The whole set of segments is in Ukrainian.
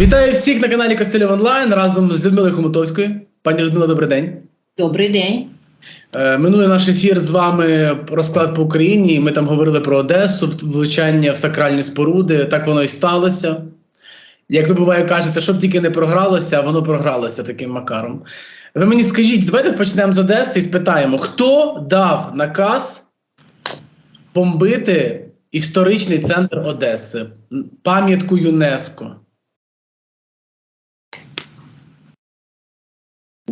Вітаю всіх на каналі Костелів Онлайн разом з Людмилою Хомутовською. Пані Людмила, добрий день. Добрий день. Е, Минулий наш ефір з вами розклад по Україні. Ми там говорили про Одесу, влучання в сакральні споруди. Так воно і сталося. Як ви буває кажете, щоб тільки не програлося, воно програлося таким макаром. Ви мені скажіть, давайте почнемо з Одеси і спитаємо, хто дав наказ бомбити історичний центр Одеси, пам'ятку ЮНЕСКО?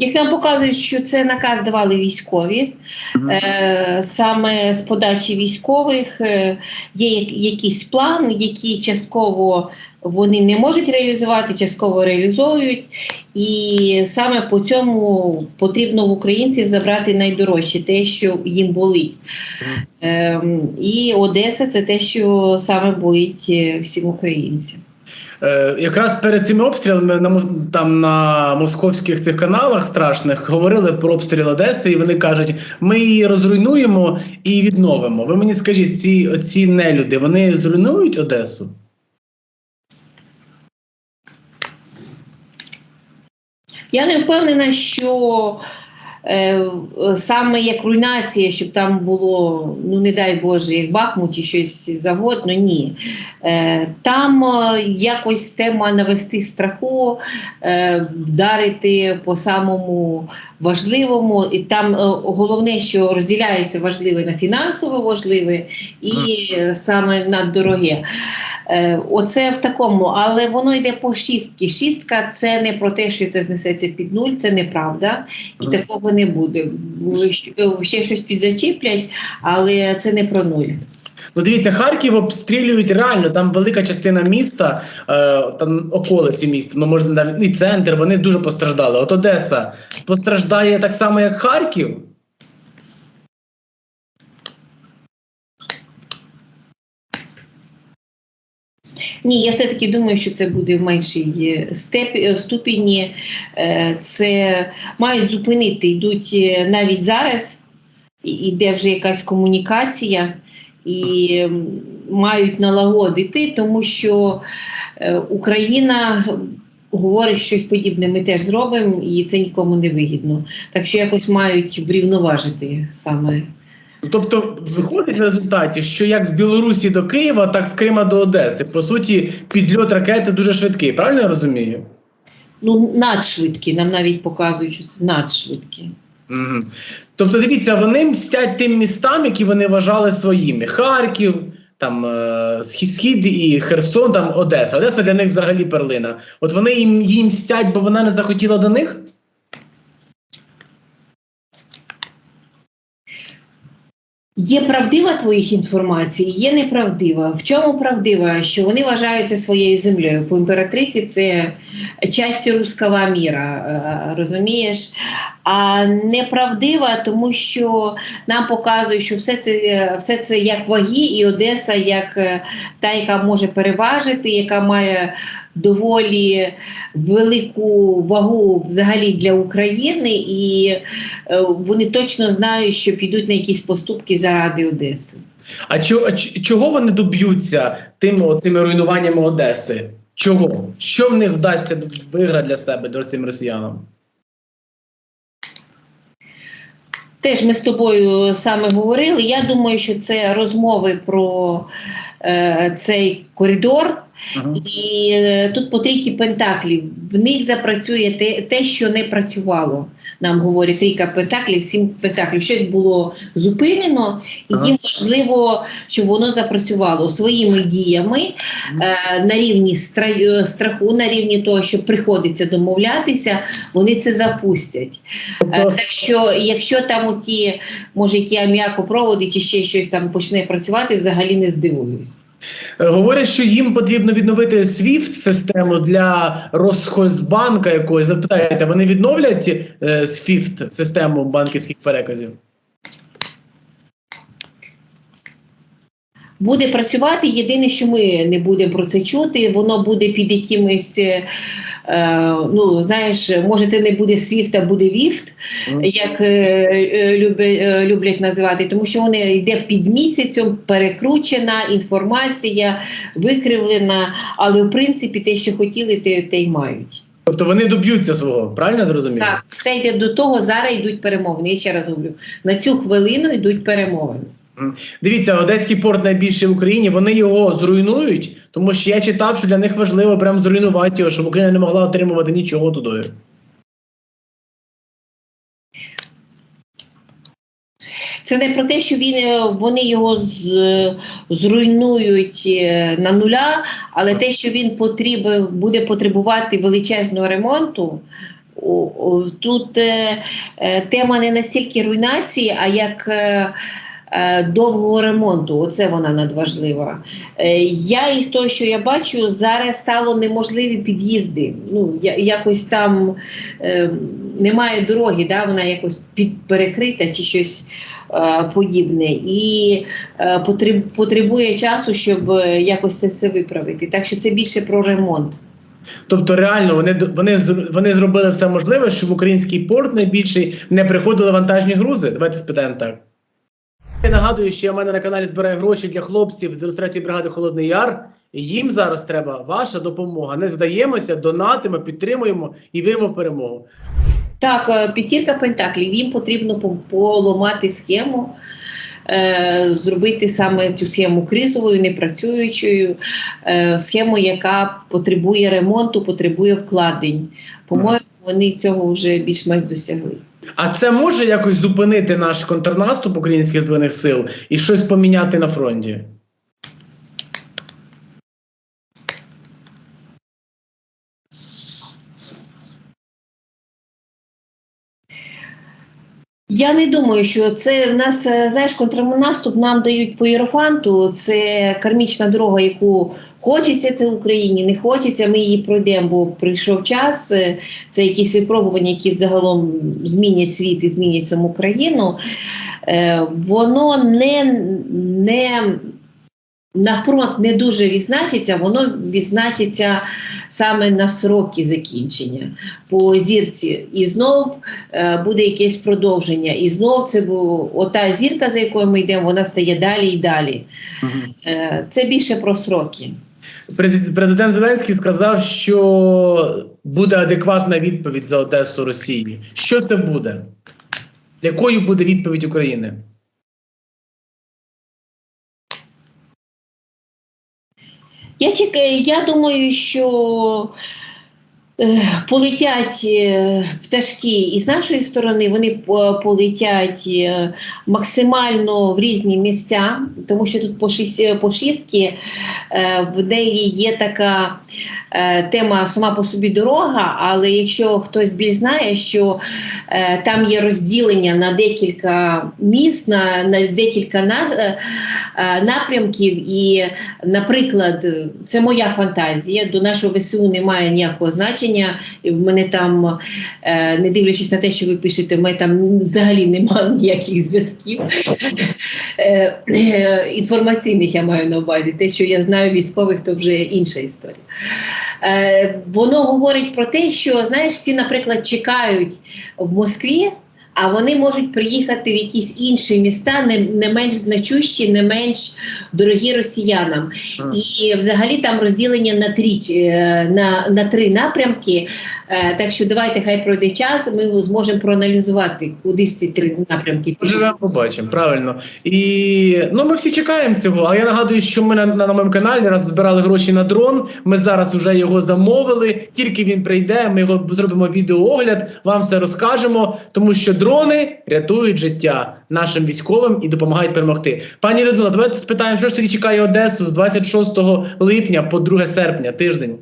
Як нам показують, що це наказ давали військові, е, саме з подачі військових е, є якийсь план, який частково вони не можуть реалізувати, частково реалізовують. І саме по цьому потрібно в українців забрати найдорожче, те, що їм болить. Е, і Одеса це те, що саме болить е, всім українцям. Е, якраз перед цими обстрілами на там на московських цих каналах страшних говорили про обстріл Одеси, і вони кажуть, ми її розруйнуємо і відновимо. Ви мені скажіть, ці ці нелюди вони зруйнують Одесу? Я не впевнена, що саме як руйнація, щоб там було, ну не дай Боже, як Бахмут чи щось завгодно, ні. Е, там е, якось тема навести страху, е, вдарити по самому важливому. І там е, головне, що розділяється важливе на фінансово важливе і е, саме на дороге. Е, Оце в такому, але воно йде по шістки. Шістка це не про те, що це знесеться під нуль, це неправда, і Мгм. такого не буде. Щ- Ще щось підзачіплять, але це не про нуль. Ну, дивіться, Харків обстрілюють реально. Там велика частина міста, е, там околиці міста, ну можна навіть і центр. Вони дуже постраждали. От Одеса постраждає так само, як Харків. Ні, я все-таки думаю, що це буде в меншій е, ступені. Е, Це мають зупинити, йдуть е, навіть зараз, іде вже якась комунікація, і мають налагодити, тому що е, Україна говорить щось подібне, ми теж зробимо, і це нікому не вигідно. Так що якось мають врівноважити саме. Тобто виходить в результаті, що як з Білорусі до Києва, так з Крима до Одеси. По суті, підльот ракети дуже швидкий. Правильно я розумію? Ну, надшвидкі, нам навіть показують, що це надшвидкі. Угу. Тобто, дивіться, вони мстять тим містам, які вони вважали своїми: Харків, там е, Схід Схід і Херсон, там Одеса. Одеса для них взагалі перлина. От вони їм, їм мстять, бо вона не захотіла до них. Є правдива твоїх інформацій, є неправдива. В чому правдива? Що вони вважаються своєю землею. По імператриці це частю руского міра, е, розумієш? А неправдива, тому що нам показують, що все це, все це як ваги, і Одеса як е, та, яка може переважити, яка має доволі велику вагу взагалі для України, і е, вони точно знають, що підуть на якісь поступки заради Одеси. А, чо, чого вони доб'ються тим цими руйнуваннями Одеси? Чого? Що в них вдасться виграти для себе до цим росіянам? Теж ми з тобою саме говорили. Я думаю, що це розмови про е, цей коридор. Угу. І е, тут по трійки пентаклів. В них запрацює те, те, що не працювало. Нам говорять трійка пентаклів, сім пентаклів. Щось було зупинено, і Ага. їм важливо, щоб воно запрацювало своїми діями е, на рівні страху, на рівні того, що приходиться домовлятися, вони це запустять. Е, Так що, якщо там оті, може, які аміакопроводи чи ще щось там почне працювати, взагалі не здивуюсь. Е, говорять, що їм потрібно відновити SWIFT систему для Росхозбанка якогось. Запитаєте, вони відновлять е, SWIFT систему банківських переказів? Буде працювати. Єдине, що ми не будемо про це чути, воно буде під якимось. е, Е, ну, знаєш, може, це не буде свіфт, а буде віфт, як е, люблять називати, тому що вони йде під місяцем, перекручена інформація, викривлена, але в принципі те, що хотіли, те, те й мають. Тобто вони доб'ються свого, правильно зрозуміло? Так, все йде до того, зараз йдуть перемовини. Я ще раз говорю, на цю хвилину йдуть перемовини. Дивіться, Одеський порт найбільший в Україні. Вони його зруйнують, тому що я читав, що для них важливо прям зруйнувати його, щоб Україна не могла отримувати нічого туди. Це не про те, що він, е, вони його з, зруйнують е, на нуля, але те, що він потріб, буде потребувати величезного ремонту. Тут е, е, тема не настільки руйнації, а як е, е, довгого ремонту. Оце вона надважлива. Е, я із того, що я бачу, зараз стало неможливі під'їзди. Ну, якось там е, немає дороги, да, вона якось під, перекрита чи щось е, подібне. І е, потребує часу, щоб е, якось це все виправити. Так що це більше про ремонт. Тобто, реально, вони вони вони зробили все можливе, щоб в український порт найбільший не приходили вантажні грузи. Давайте спитаємо так. Я нагадую, що я в мене на каналі збираю гроші для хлопців з 93-ї бригади Холодний Яр. І їм зараз треба ваша допомога. Не здаємося, донатимо, підтримуємо і віримо в перемогу. Так, е, п'ятірка пентаклів. Їм потрібно поламати схему, е, зробити саме цю схему кризовою, непрацюючою, е, схему, яка потребує ремонту, потребує вкладень. По-моєму, вони цього вже більш-менш досягли. А це може якось зупинити наш контрнаступ українських збройних сил і щось поміняти на фронті? Я не думаю, що це в нас е, знаєш, контрнаступ нам дають по Єрофанту. Це кармічна дорога, яку хочеться це Україні, не хочеться. Ми її пройдемо, бо прийшов час. Е, Це якісь випробування, які взагалом змінять світ і змінять саму країну. Е, Воно не, не на фронт не дуже відзначиться, воно відзначиться саме на сроки закінчення по зірці. І знов е, буде якесь продовження. І знов це бу- ота зірка, за якою ми йдемо, вона стає далі і далі. Е, це більше про сроки. Президент Зеленський сказав, що буде адекватна відповідь за Одесу Росії. Що це буде? Якою буде відповідь України? Я чекаю, я думаю, що е, полетять е, пташки і з нашої сторони, вони полетять е, максимально в різні місця, тому що тут по, шість, по шістки в неї є така тема сама по собі дорога, але якщо хтось більш знає, що е, там є розділення на декілька міст, на, на декілька е, е, напрямків, і, наприклад, це моя фантазія, до нашого ВСУ немає ніякого значення. І в мене там, е, не дивлячись на те, що ви пишете, в мене там взагалі немає ніяких зв'язків е, е, інформаційних я маю на увазі. Те, що я знаю військових, то вже інша історія. Е, воно говорить про те, що знаєш, всі, наприклад, чекають в Москві. А вони можуть приїхати в якісь інші міста, не, не менш значущі, не менш дорогі росіянам. І взагалі там розділення на три, е, на, на три напрямки. Е, Так що давайте, хай пройде час, ми зможемо проаналізувати, куди ці три напрямки пішли. Побачимо, правильно. І ну ми всі чекаємо цього. Але я нагадую, що ми на, на, на моєму каналі раз збирали гроші на дрон. Ми зараз вже його замовили. Тільки він прийде, ми його зробимо відеоогляд, вам все розкажемо, тому що дрони рятують життя нашим військовим і допомагають перемогти. Пані Людмила, давайте спитаємо, що ж тоді чекає Одесу з 26 липня по 2 серпня, тиждень.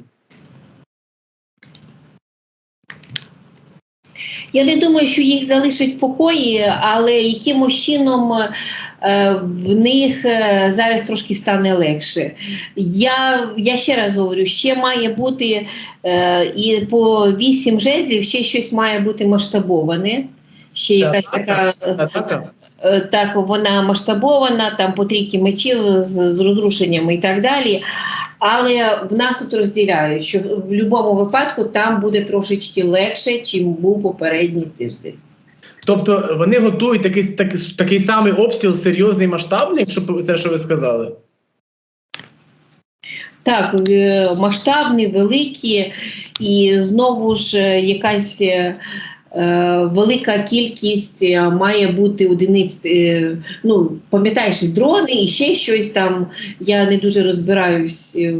Я не думаю, що їх залишать покої, але якимось чином е, в них е, зараз трошки стане легше. Я, я ще раз говорю, ще має бути е, і по вісім жезлів, ще щось має бути масштабоване. Ще якась Так, така. Атака? е, так вона масштабована, там по трійки мечів з, з розрушеннями і так далі. Але в нас тут розділяють, що в будь-якому випадку там буде трошечки легше, чим був попередній тиждень. Тобто вони готують такий, такий, такий самий обстріл серйозний масштабний, якщо це, що ви сказали. Так, е, масштабні, великі, і знову ж е, якась е, е, велика кількість е, має бути одиниць. е, Ну, пам'ятаєш, дрони і ще щось там. Я не дуже розбираюсь е,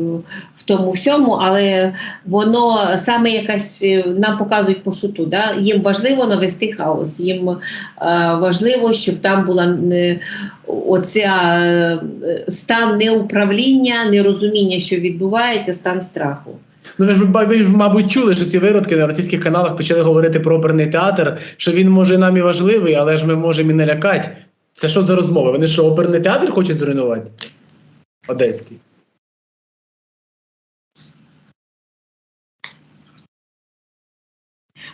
в тому всьому, але воно саме якась е, нам показують по шуту. Да? Їм важливо навести хаос, їм е, важливо, щоб там була оця е, стан неуправління, нерозуміння, що відбувається, стан страху. Ну ви ж ви ж, мабуть, чули, що ці виродки на російських каналах почали говорити про оперний театр, що він може нам і важливий, але ж ми можемо і не лякати. Це що за розмови? Вони що, оперний театр хочуть зруйнувати? Одеський.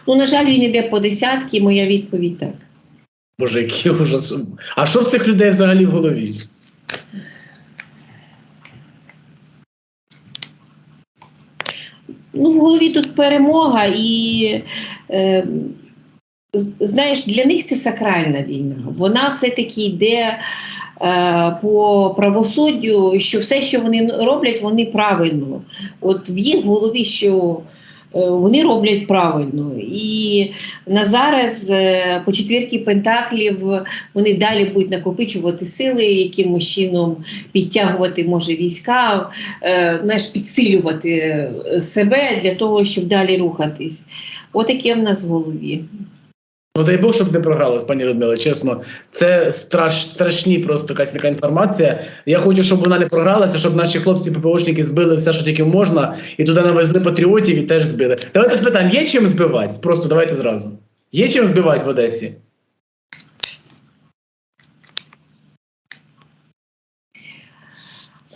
Ну, на жаль, він іде по десятки, моя відповідь так. Боже, який ужас. А що в цих людей взагалі в голові? Ну, в голові тут перемога, і е, знаєш, для них це сакральна війна. Вона все-таки йде е, по правосуддю, що все, що вони роблять, вони правильно. От в їх голові, що вони роблять правильно. І на зараз е, по четвірки пентаклів вони далі будуть накопичувати сили, якимось чином підтягувати може війська, е, знаєш, підсилювати е, себе для того, щоб далі рухатись. Отаке в нас в голові. Ну дай Бог, щоб не програлось, пані Людмила, чесно. Це страш, страшні просто якась така інформація. Я хочу, щоб вона не програлася, щоб наші хлопці ППОшники збили все, що тільки можна, і туди навезли патріотів і теж збили. Давайте спитаємо, є чим збивати? Просто давайте зразу. Є чим збивати в Одесі?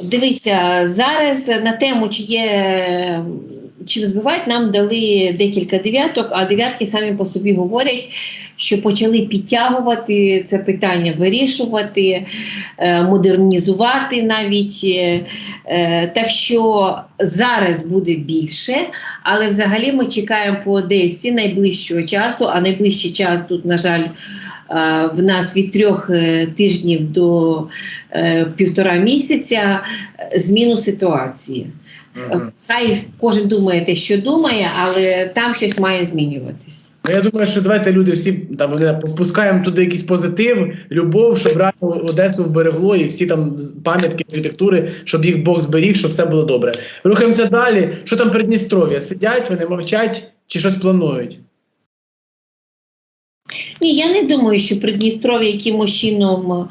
Дивися, зараз на тему, чи є чим збивати, нам дали декілька дев'яток, а дев'ятки самі по собі говорять, що почали підтягувати це питання, вирішувати, е, модернізувати навіть. Е, е, Так що зараз буде більше, але взагалі ми чекаємо по Одесі найближчого часу, а найближчий час тут, на жаль, в нас від трьох тижнів до півтора місяця зміну ситуації. Мгм. Хай кожен думає те, що думає, але там щось має змінюватись. Ну, я думаю, що давайте люди всі там пускаємо туди якийсь позитив, любов, щоб реально Одесу вберегло, і всі там пам'ятки архітектури, щоб їх Бог зберіг, щоб все було добре. Рухаємося далі. Що там Придністров'я? Сидять, вони мовчать чи щось планують? Ні, я не думаю, що Придністров'я якимось чином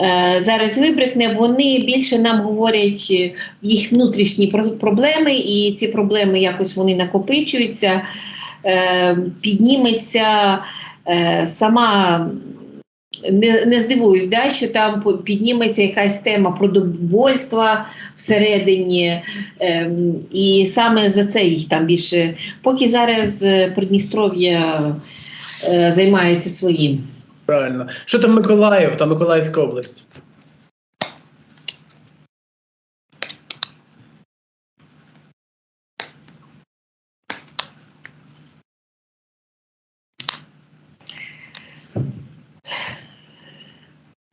е, зараз вибрикне. Вони більше нам говорять е, їх внутрішні проблеми, і ці проблеми якось вони накопичуються. Е, підніметься е, сама. Не, не здивуюсь, да, що там підніметься якась тема продовольства всередині, ем, і саме за це їх там більше. Поки зараз е, Придністров'я займається своїм. Правильно. Що там Миколаїв, там Миколаївська область?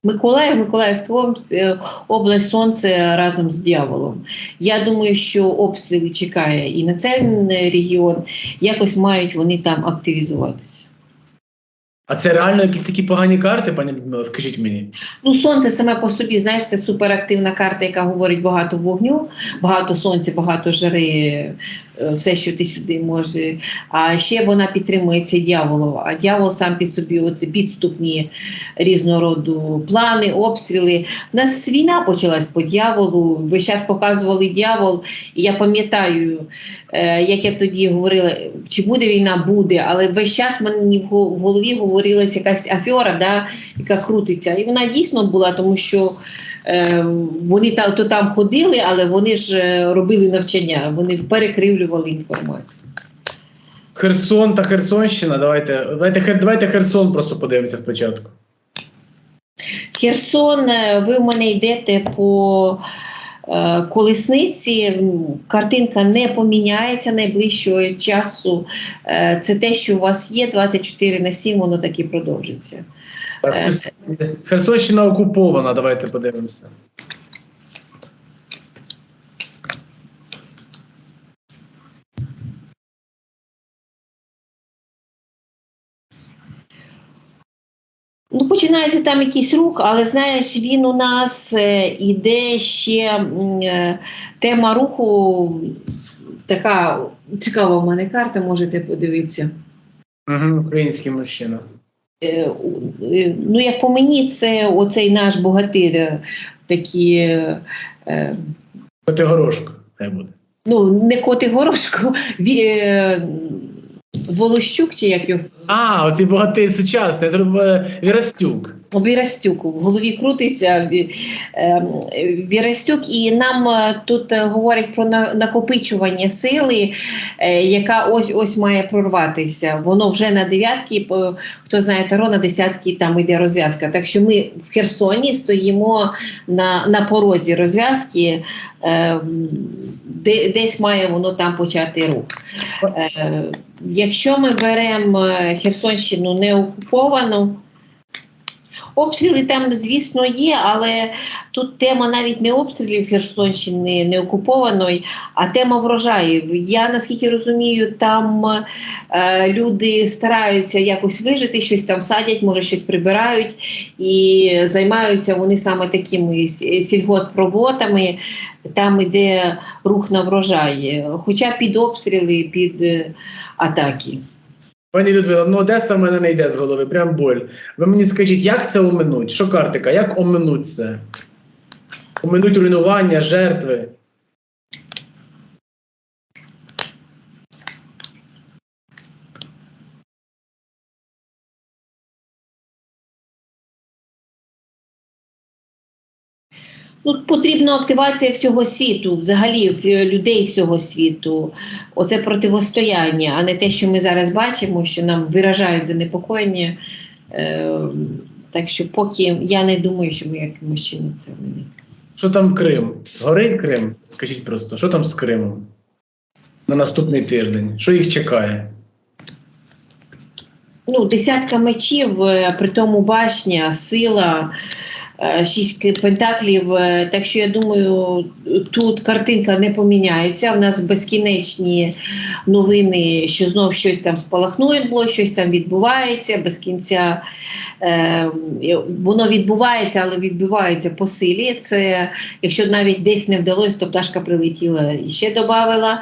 Миколаїв, Миколаївська область, е, область сонце разом з дьяволом. Я думаю, що обстріли чекає і на цей регіон. Якось мають вони там активізуватися. А це реально якісь такі погані карти, пані Людмила, скажіть мені. Ну, сонце саме по собі, знаєш, це суперактивна карта, яка говорить багато вогню, багато сонця, багато жари, все, що ти сюди може. А ще вона підтримується дьяволом. А дьявол сам під собі оці підступні різного роду плани, обстріли. У нас війна почалась по дьяволу. Весь час показували дьявол. І я пам'ятаю, е, як я тоді говорила, чи буде війна, буде, але весь час мені в го- в голові говорилась якась афера, да, яка крутиться. І вона дійсно була, тому що е, вони та, то там ходили, але вони ж е, робили навчання, вони перекривлювали інформацію. Херсон та Херсонщина. Давайте, давайте, давайте Херсон просто подивимося спочатку. Херсон, е, ви в мене йдете по е, колесниці. Картинка не поміняється найближчого часу. Е, Це те, що у вас є 24 на 7, воно так і продовжиться. Е. Херс- Херсонщина окупована, давайте подивимося. Ну, починається там якийсь рух, але знаєш, він у нас е, іде ще е, тема руху. Така цікава в мене карта, можете подивитися. Угу, український мужчина. Е, е, Ну, як по мені, це оцей наш богатир, е, такі, Котигорошко, хай буде. ну, не коти горошко, ві, е, Волощук чи як його А, оцей богатий сучасний, зробив е, Вірастюк. Вірастюк в голові крутиться Ві- ем, Вірастюк, і нам е, тут е, говорять про на- накопичування сили, е, яка ось ось має прорватися. Воно вже на дев'ятки, хто знає Таро, на десятки там йде розв'язка. Так що ми в Херсоні стоїмо на, на порозі розв'язки, десь має воно там почати рух. Е, Якщо ми беремо е, Херсонщину не окуповану, обстріли там, звісно, є, але тут тема навіть не обстрілів Херсонщини не окупованої, а тема врожаїв. Я наскільки розумію, там е, люди стараються якось вижити, щось там садять, може щось прибирають і займаються вони саме такими сільгоспроботами. Там йде рух на врожаї, хоча під обстріли, під е, атаки. Пані Людмила, ну Одеса в мене не йде з голови, прям боль. Ви мені скажіть, як це оминуть? Що картика? Як оминуть це? Оминуть руйнування, жертви. Ну, потрібна активація всього світу, взагалі е, людей всього світу. Оце противостояння, а не те, що ми зараз бачимо, що нам виражають занепокоєння. Е, так що поки я не думаю, що ми якимось чином це винні. Що там Крим? Горить Крим? Скажіть просто, що там з Кримом? На наступний тиждень. Що їх чекає? Ну, десятка мечів, е, при тому башня, сила, е, шість пентаклів. е, Так що я думаю, тут картинка не поміняється. У нас безкінечні новини, що знов щось там спалахнує, було, щось там відбувається без кінця. Е, воно відбувається, але відбувається по силі. Це якщо навіть десь не вдалося, то пташка прилетіла і ще додавила.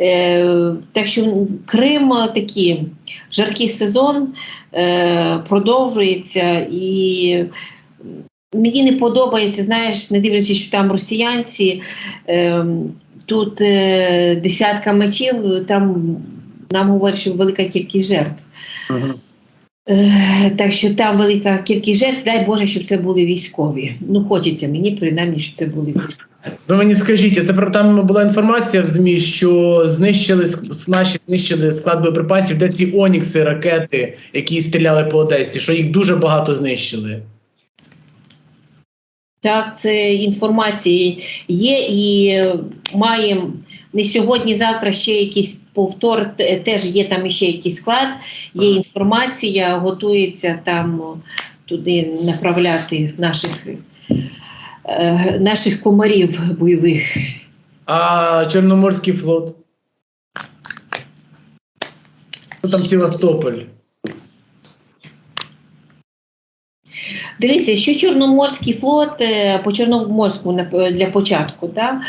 Е, так що Крим е, такий жаркий сезон е, продовжується і. Мені не подобається, знаєш, не дивлячись, що там росіянці, е, тут е, десятка мечів, там нам говорять, що велика кількість жертв. Угу. Е, так що там велика кількість жертв, дай Боже, щоб це були військові. Ну, хочеться мені, принаймні, щоб це були військові. Ви мені скажіть, це про там була інформація в ЗМІ, що знищили наші знищили склад боєприпасів, де ці Онікси, ракети, які стріляли по Одесі, що їх дуже багато знищили. Так, це інформація є і маємо не сьогодні, завтра ще якийсь повтор, теж є там ще якийсь склад, є інформація, готується там туди направляти наших, е, наших комарів бойових. А Чорноморський флот. Там Севастополь? Дивіться, що Чорноморський флот е, по Чорноморську для початку, да?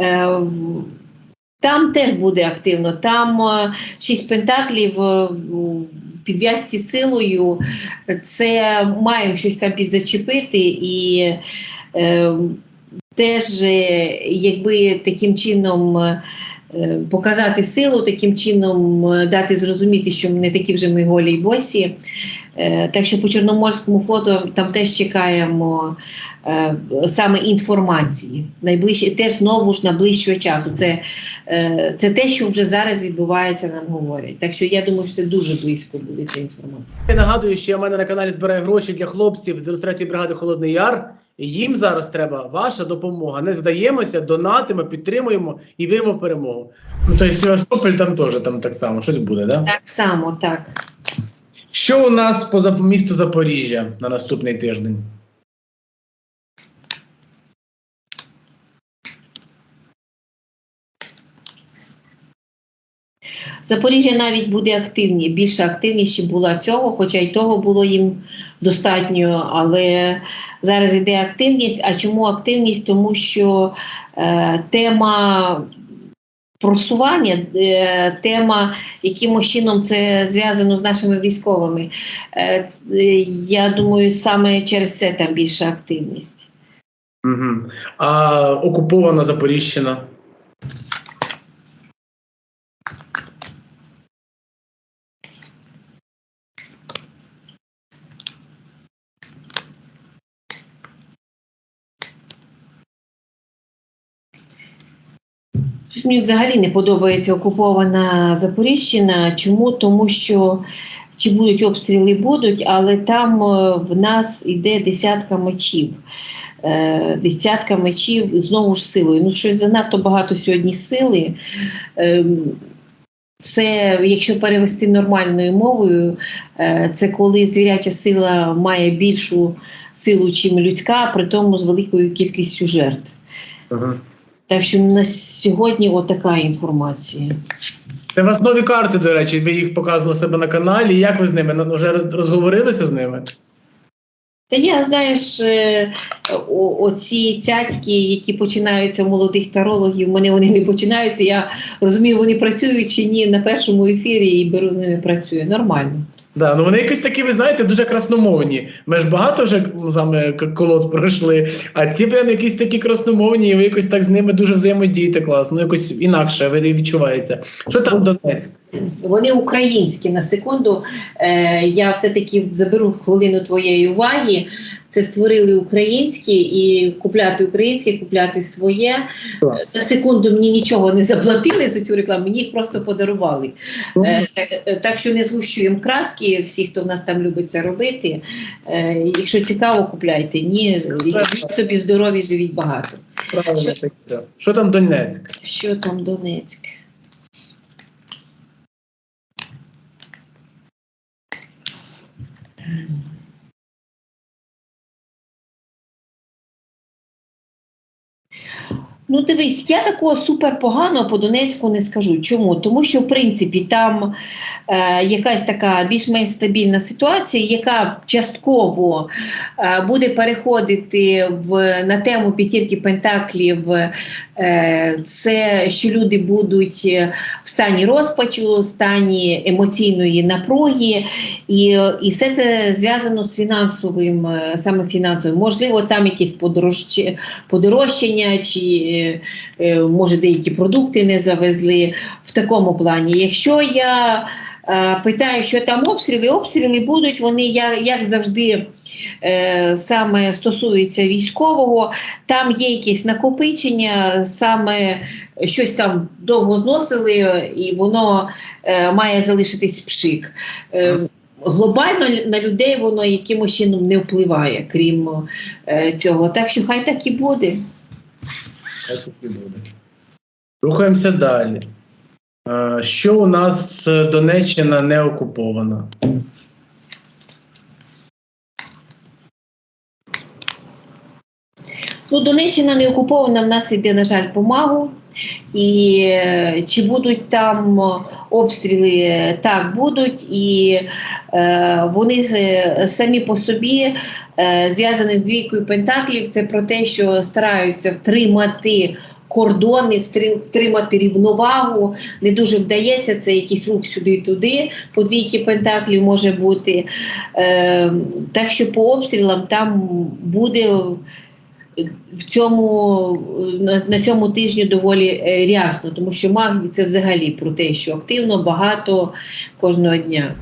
е, там теж буде активно. Там е, шість пентаклів підв'язці силою. Це маємо щось там підзачепити і теж, якби таким чином. показати силу, таким чином дати зрозуміти, що ми не такі вже ми голі й босі. Е, Так що по Чорноморському флоту там теж чекаємо е, саме інформації. Найближче теж знову ж найближчого часу. Це, е, це те, що вже зараз відбувається, нам говорять. Так що я думаю, що це дуже близько буде ця інформація. Я нагадую, що я в мене на каналі збираю гроші для хлопців з 93-ї бригади Холодний Яр. Їм зараз треба ваша допомога. Не здаємося, донатимо, підтримуємо і віримо в перемогу. Ну тобто Севастополь там теж там так само щось буде, да? Так само, так. Що у нас по місту Запоріжжя на наступний тиждень? Запоріжжя навіть буде активні, більше активніше була цього, хоча й того було їм достатньо. Але зараз іде активність. А чому активність? Тому що е, тема просування, е, тема, якимось чином це зв'язано з нашими військовими. Е, е, я думаю, саме через це там більша активність. Угу. А окупована Запоріжчина. Щось Мені взагалі не подобається окупована Запоріжжя. Чому? Тому що чи будуть обстріли, будуть, але там е, в нас іде десятка мечів. Е, Десятка мечів знову ж силою. Ну, щось занадто багато сьогодні сили. Ем, Це, якщо перевести нормальною мовою, е, це коли звіряча сила має більшу силу, чим людська, при тому з великою кількістю жертв. Угу. Так що на сьогодні отака інформація. Це у вас нові карти, до речі, ви їх показували себе на каналі. Як ви з ними? Ну, Вже розговорилися з ними? Та я, знаєш, е, о- оці цяцькі, які починаються у молодих тарологів, мене вони не починаються. Я розумію, вони працюють чи ні на першому ефірі і беру з ними працюю. Нормально. Да, ну вони якось такі, ви знаєте, дуже красномовні. Ми ж багато вже ну, саме колод пройшли, а ці прям якісь такі красномовні, і ви якось так з ними дуже взаємодієте класно, ну якось інакше відчувається. Що там Донецьк? Вони українські на секунду. Е, я все-таки заберу хвилину твоєї уваги. Це створили українські і купляти українське, купляти своє. Клас. На секунду мені нічого не заплатили за цю рекламу, мені їх просто подарували. Е, так, е, так що не згущуємо краски, всі, хто в нас там любить це робити. Е, якщо цікаво, купляйте. Ні, живіть собі здорові, живіть багато. Правильно Що-. Що там Донецьк? Що там Донецьк? Ну, дивись, я такого супер поганого по Донецьку не скажу. Чому? Тому що, в принципі, там е, якась така більш-менш стабільна ситуація, яка частково е, буде переходити в, на тему п'ятірки пентаклів. Е, це що люди будуть е, в стані розпачу, в стані емоційної напруги, і, і все це зв'язано з фінансовим, е, саме фінансовим. Можливо, там якісь подорожче, подорожчання, чи може деякі продукти не завезли в такому плані. Якщо я питаю, що там обстріли, обстріли будуть, вони як, завжди. е, Саме стосується військового, там є якісь накопичення, саме щось там довго зносили, і воно е, має залишитись пшик. Е, глобально на людей воно якимось чином не впливає, крім е, цього. Так що хай так і буде. Так і буде. Рухаємося далі. Е, Що у нас Донеччина не окупована? Ну, Донеччина не окупована, в нас іде, на жаль, помагу. І е, чи будуть там обстріли? Так, будуть, і е, вони самі по собі е, зв'язані з двійкою пентаклів. Це про те, що стараються втримати кордони, втримати рівновагу. Не дуже вдається це якийсь рух сюди-туди. По двійки пентаклів може бути. Е, так що по обстрілам там буде в цьому на, на цьому тижні доволі е, рясно, тому що маг це взагалі про те, що активно, багато кожного дня.